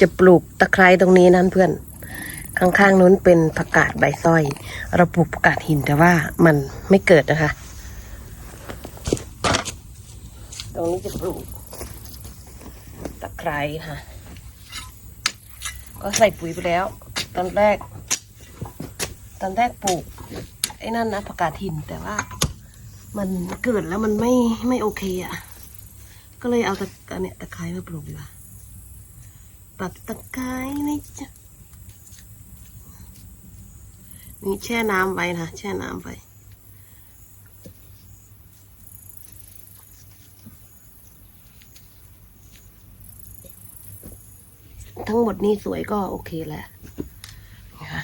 จะปลูกตะไคร้ตรงนี้นั่นเพื่อน ข้างๆนู้นเป็นผักกาดใบสร้อย เราปลูกผักกาดหินแต่ว่ามันไม่เกิดนะคะ ตรงนี้จะปลูกตะไคร้ค่ะ ก็ใส่ปุ๋ยไปแล้ว ตอนแรก ตอนแรกปลูกไอ้นั่นนะผักกาดหินแต่ว่า มันเกิดแล้วมันไม่ไม่โอเคอะ่ะ ก็เลยเอาตะเนี้ยตะไคร้มาปลูกดีกว่า ปรับตะไคร้นี่จ้ะนี่แช่น้ำไว้นะแช่น้ำไว้ทั้งหมดนี่สวยก็โอเคแหละนะ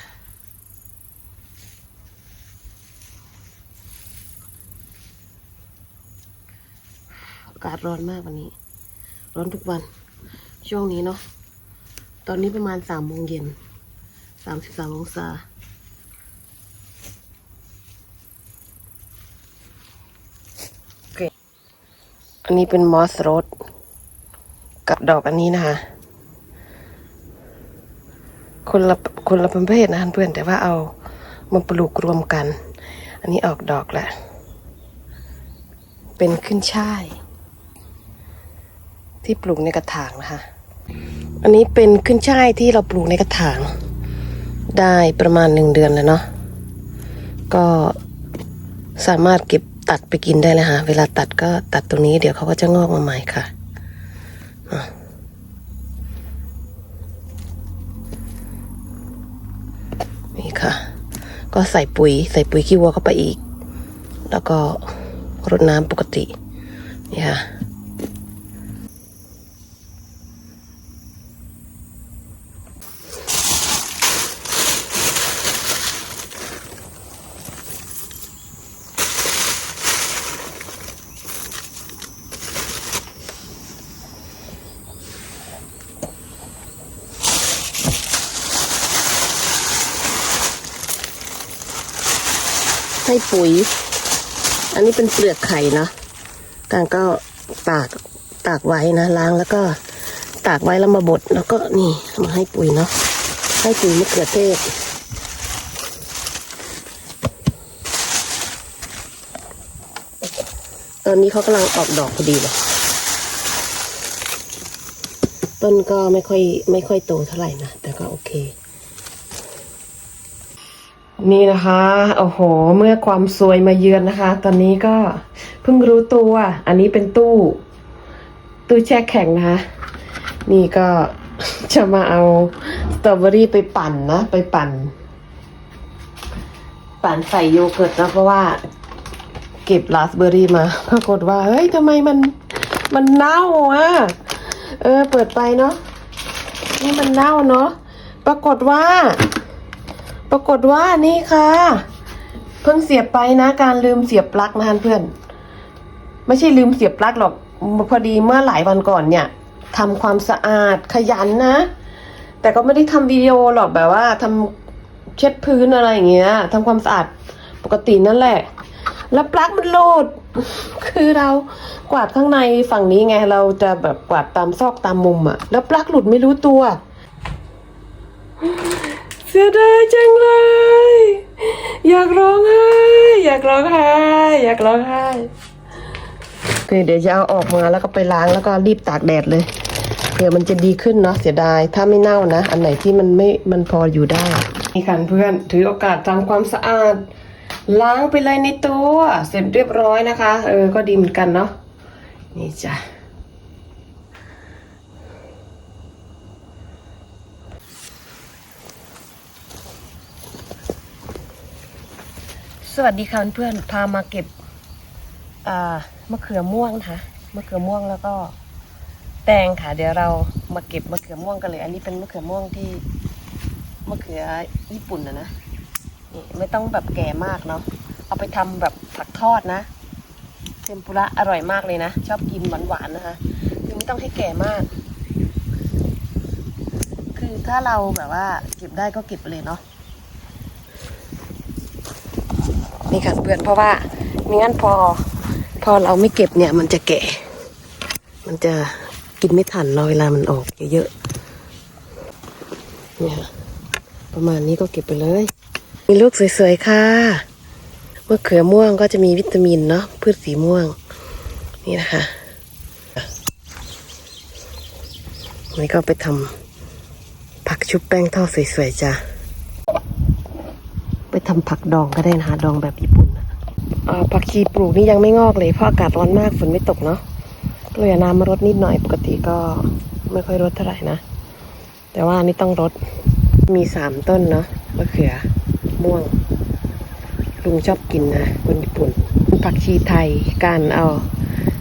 อากาศร้อนมากวันนี้ ร้อนทุกวัน ช่วงนี้เนาะ ตอนนี้ประมาณสามโมงเย็นสามสิบสามองศาโอเคอันนี้เป็นมอสโรสกับดอกอันนี้นะคะ คนละคนละประเภทนะเพื่อนแต่ว่าเอามาปลูกรวมกัน อันนี้ออกดอกแหละ เป็นขึ้นช่าย ที่ปลูกในกระถางนะคะ อันนี้เป็นขึ้นช่ายที่เราปลูกในกระถาง ได้ประมาณหนึ่งเดือนแล้วเนาะก็สามารถเก็บตัดไปกินได้เลยค่ะ เวลาตัดก็ตัดตรงนี้เดี๋ยวเขาก็จะงอกมาใหม่ค่ะอะนี่ค่ะ ก็ใส่ปุ๋ย ใส่ปุ๋ยขี้วัวเข้าไปอีก แล้วก็รดน้ำปกติ นี่ค่ะ ปุ๋ย อันนี้เป็นเปลือกไข่นะการก็ตากตากไว้นะล้างแล้วก็ตากไว้แล้วมาบดแล้วก็นี่มาให้ปุ๋ยเนาะให้ปุ๋ยมะเขือเทศตอนนี้เขากำลังออกดอกพอดีเลยต้นก็ไม่ค่อยไม่ค่อยโตเท่าไหร่นะ แต่ก็โอเค นี่นะคะโอ้โห เมื่อความสวยมาเยือนนะคะ ตอนนี้ก็เพิ่งรู้ตัว อันนี้เป็นตู้ ตู้แช่แข็งนะคะ นี่ก็จะมาเอาสตรอเบอรี่ไปปั่นนะไปปั่น ปั่นใส่โยเกิร์ตนะเพราะว่า เก็บราสเบอรี่มาปรากฏว่า เฮ้ยทำไมมันมันเน่าอะเออ เปิดไปเนาะนี่มันเน่าเนาะปรากฏว่า รากฏว่านี่ค่ะ เพิ่งเสียบไปนะการลืมเสียบปลั๊กนะเพื่อน ไม่ใช่ลืมเสียบปลั๊กหรอกพอดีเมื่อหลายวันก่อนเนี่ยทำความสะอาดขยันนะ แต่ก็ไม่ได้ทำวิดีโอหรอกแบบว่าทำเช็ดพื้นอะไรอย่างเงี้ยทำความสะอาดปกตินั่นแหละ แล้วปลั๊กมันหลุดคือเรากวาดข้างในฝั่งนี้ไงเราจะแบบกวาดตามซอกตามมุมอะแล้วปลั๊กหลุดไม่รู้ตัว สียดายจังเลย อยากร้องไห้อยากร้องไห้อยากร้องไห้โอเคเดี๋ยวจะเอาออกมาแล้วก็ไปล้างแล้วก็รีบตากแดดเลยเผื่อมันจะดีขึ้นเนาะเสียดายถ้าไม่เน่านะ อันไหนที่มันไม่มันพออยู่ได้นี่ค่ะเพื่อนถือโอกาสทำความสะอาด ล้างไปเลยในตัว เสร็จเรียบร้อยนะคะ เออก็ดีเหมือนกันเนาะนี่จ้ะ สวัสดีค่ะเพื่อนพามาเก็บมะเขือม่วงนะคะมะเขือม่วงแล้วก็แตงค่ะ เดี๋ยวเรามาเก็บมะเขือม่วงกันเลย อันนี้เป็นมะเขือม่วงที่มะเขือญี่ปุ่นนะนะนี่ไม่ต้องแบบแก่มากเนาะเอาไปทำแบบผักทอดนะเทมปุระอร่อยมากเลยนะ ชอบกินหวานๆนะคะคือไม่ต้องให้แก่มาก คือถ้าเราแบบว่าเก็บได้ก็เก็บไปเลยเนาะ นี่ค่ะเพื่อนเพราะว่าไม่งั้นพอ พอเราไม่เก็บเนี่ย มันจะแก่ มันจะกินไม่ทันเราเวลามันออกเยอะๆเนี่ยประมาณนี้ก็เก็บไปเลย มีลูกสวยๆค่ะมะเขือม่วงก็จะมีวิตามินเนาะพืชสีม่วง นี่นะคะนี่ก็ไปทำผักชุบแป้งทอดสวยๆจ้ะ ไปทำผักดองก็ได้นะคะดองแบบญี่ปุ่นอ่าผักชีปลูกนี่ยังไม่งอกเลยเพราะอากาศร้อนมากฝนไม่ตกเนาะก็เลยน้ำมารดนิดหน่อยปกติก็ไม่ค่อยรดเท่าไหร่นะ แต่ว่านี่ต้องรดมีสามต้นเนาะมะเขือม่วงลุงชอบกินนะคนญี่ปุ่นผักชีไทยการเอา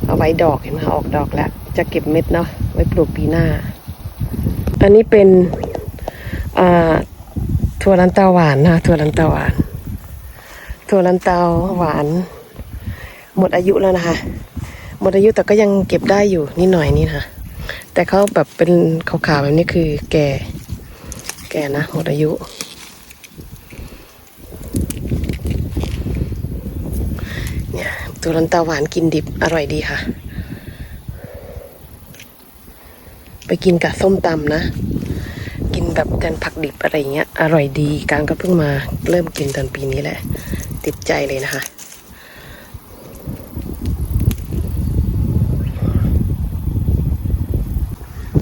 เอาไว้ดอกเห็นไหมออกดอกแล้ว จะเก็บเม็ดเนาะไว้ปลูกปีหน้า อันนี้เป็นอ่า ถั่วลันเตาหวานนะถั่วลันเตาหวาน ถั่วลันเตาหวาน หมดอายุแล้วนะคะ หมดอายุแต่ก็ยังเก็บได้อยู่นิดหน่อยนี่นะแต่เขาแบบเป็นขาวๆแบบนี้คือแก่ แก่นะหมดอายุ เนี่ยตัวลันเตาหวานกินดิบอร่อยดีค่ะ ไปกินกับส้มตำนะ แบบกันผักดิบอะไรเงี้ย อร่อยดี การก็เพิ่งมาเริ่มกินตอนปีนี้แหละ ติดใจเลยนะคะ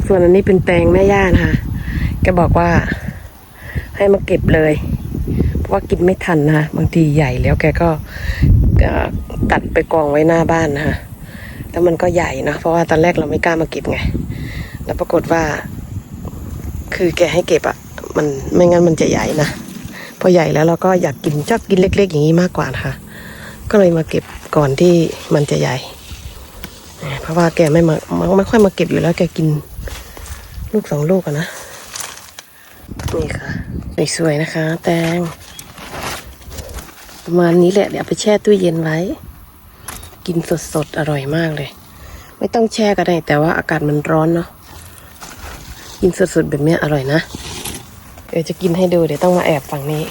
ส่วนอันนี้เป็นแตงแม่ย่านะคะแกบอกว่าให้มาเก็บเลย เพราะว่ากินไม่ทันนะคะบางทีใหญ่แล้วแกก็ตัดไปกองไว้หน้าบ้านนะคะแล้วมันก็ใหญ่นะเพราะว่าตอนแรกเราไม่กล้ามาเก็บไง แล้วปรากฏว่า คือแกให้เก็บอะมันไม่งั้นมันจะใหญ่นะพอใหญ่แล้วเราก็อยากกินชอบกินเล็ก ๆ อย่างนี้มากกว่านะคะก็เลยมาเก็บก่อนที่มันจะใหญ่ เพราะว่าแกไม่มาไม่ค่อยมาเก็บอยู่แล้วแกกินลูกสองลูกอะนะนี่ค่ะสวยๆนะคะ แตงประมาณนี้แหละเดี๋ยวไปแช่ตู้เย็นไว้ กินสดๆ อร่อยมากเลย ไม่ต้องแช่ก็ได้แต่ว่าอากาศมันร้อนเนาะ กินสดๆแบบเนี้ยอร่อยนะ เดี๋ยวจะกินให้ดูเดี๋ยวต้องมาแอบฝั่งนี้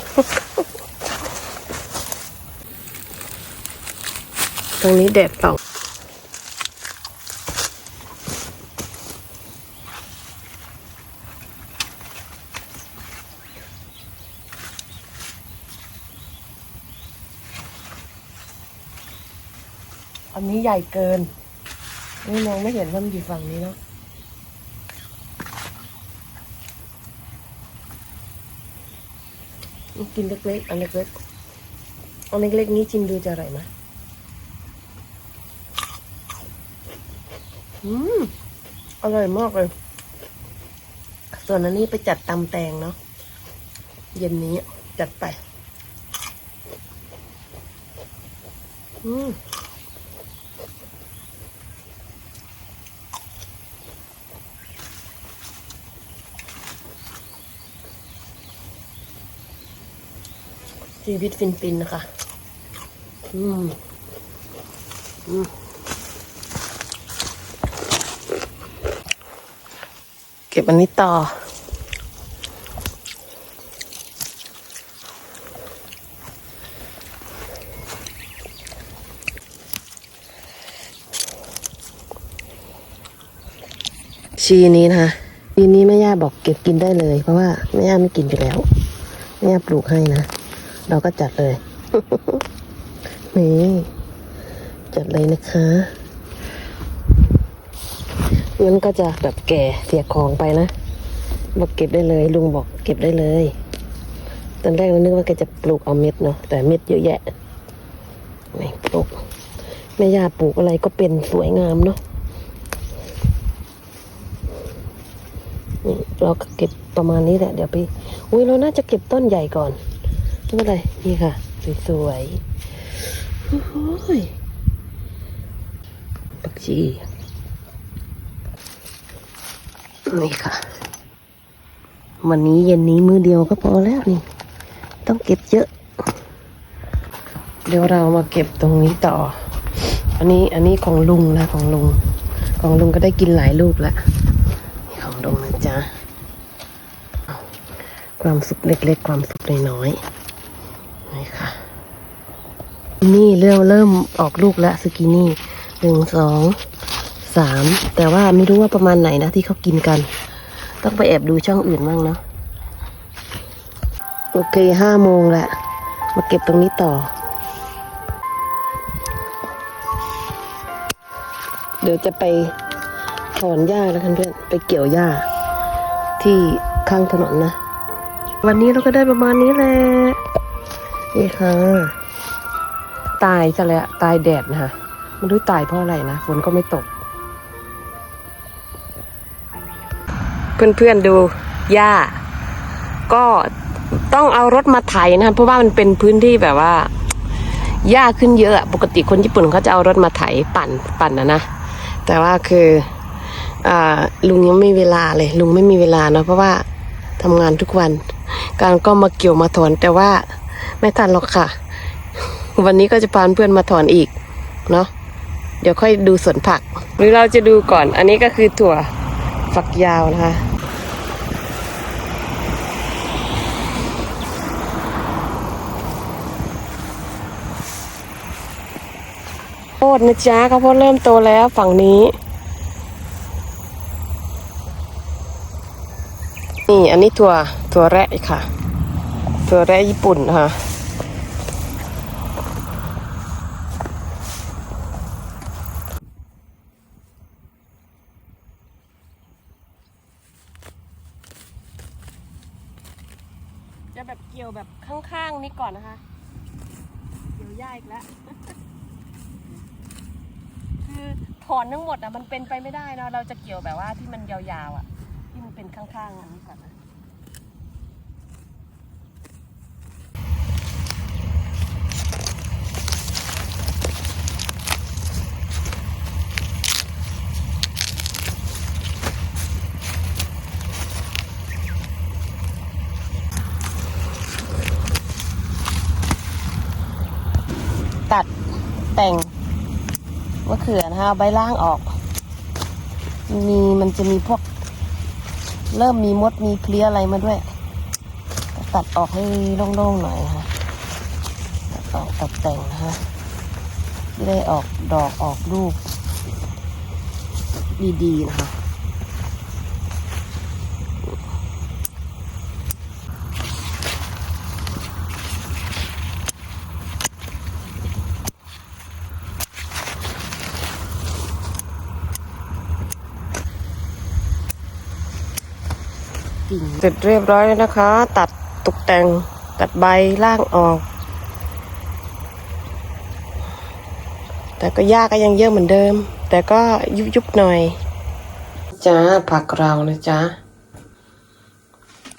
ตรงนี้แดดส่องอันนี้ใหญ่เกิน นี่มองไม่เห็นว่ามันอยู่ฝั่งนี้เนาะ กินเล็กๆ อันเล็กๆ อันเล็กๆนี้ชิมดูจะอร่อยไหมอืม อร่อยมากเลย ส่วนอันนี้ไปจัดตำแตงเนาะ เย็นนี้จัดไป อืม ชีวิตฟินฟินๆนะคะ อืม อืม เก็บอันนี้ต่อ ชีนี้นะคะชีนี้แม่ย่าบอกเก็บกินได้เลย เพราะว่าแม่ย่าไม่กินอยู่แล้ว แม่ย่าปลูกให้นะ เราก็จัดเลย นี่จัดเลยนะคะงั้นก็จะแบบแก่เสียของไปนะ บอกเก็บได้เลย ลุงบอกเก็บได้เลย ตอนแรกเรานึกว่าแกจะปลูกเอาเม็ดเนาะแต่เม็ดเยอะแยะนี่ปลูกแม่ย่าปลูกอะไรก็เป็นสวยงามเนาะนี่เราก็เก็บประมาณนี้แหละ เดี๋ยวไปอุ้ยเราน่าจะเก็บต้นใหญ่ก่อน ไม่เป็นไรนี่ค่ะ สวยๆโอ้ยปักชีนี่ค่ะ วันนี้เย็นนี้มือเดียวก็พอแล้วนี่ ต้องเก็บเยอะ เดี๋ยวเรามาเก็บตรงนี้ต่อ อันนี้อันนี้ของลุงนะของลุง ของลุงก็ได้กินหลายลูกแล้วของลุงนะจ๊ะความสุขเล็ก ๆ ความสุขน้อยๆ นี่ค่ะนี่เริ่มเริ่มออกลูกแล้วสกินี่หนึ่งสองสามแต่ว่าไม่รู้ว่าประมาณไหนนะที่เขากินกัน ต้องไปแอบดูช่องอื่นบ้างเนาะโอเคห้าโมงแล้วมาเก็บตรงนี้ต่อ เดี๋ยวจะไปถอนหญ้าแล้วกันเพื่อนไปเกี่ยวหญ้าที่ข้างถนนนะ วันนี้เราก็ได้ประมาณนี้แหละ นี่ค่ะ ตายซะแล้วตายแดดนะคะไม่รู้ตายเพราะอะไรนะฝนก็ไม่ตก เพื่อนๆดูหญ้า ก็ต้องเอารถมาไถนะคะเพราะว่ามันเป็นพื้นที่แบบว่าหญ้าขึ้นเยอะปกติคนญี่ปุ่นเขาจะเอารถมาไถปั่นปั่นนะนะแต่ว่าคืออลุงยังไม่มีเวลาเลย ลุงไม่มีเวลาเนาะเพราะว่าทำงานทุกวัน การก็มาเกี่ยวมาถอนแต่ว่า ไม่ทันหรอกค่ะ วันนี้ก็จะพาเพื่อนมาถอนอีก เนาะเดี๋ยวค่อยดูสวนผัก หรือเราจะดูก่อนอันนี้ก็คือถั่วฝักยาวนะคะโพดนะจ๊ะข้าวโพดเริ่มโตแล้วฝั่งนี้ นี่อันนี้ถั่วถั่วแระค่ะ ถั่วแระญี่ปุ่นคะจะแบบเกี่ยวแบบข้างๆนี้ก่อนนะคะ เกี่ยวหญ้าอีกแล้ว คือถอนทั้งหมดอะมันเป็นไปไม่ได้เนาะเราจะเกี่ยวแบบว่าที่มันยาวๆอะ ที่มันเป็นข้างๆอันนี้ก่อนนะ แต่งมะเขือนะคะใบล่างออก มีมันจะมีพวก เริ่มมีมดมีเพลี้ยอะไรมาด้วย ตัดออกให้โล่งๆหน่อยนะคะตัดออกตัดแต่งนะคะจะได้ออกดอกออกลูก ดีๆนะคะ เสร็จเรียบร้อยแล้วนะคะ ตัดตกแต่งตัดใบล่างออก แต่ก็ยากก็ยังเยอะเหมือนเดิม แต่ก็ยุบยุบๆหน่อยจ้าผักเรานะจ๊ะ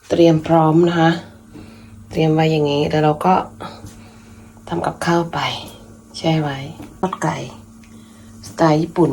เตรียมพร้อมนะคะเตรียมไว้อย่างนี้แล้วเราก็ทำกับข้าวไป แช่ไว้ทอดไก่สไตล์ญี่ปุ่น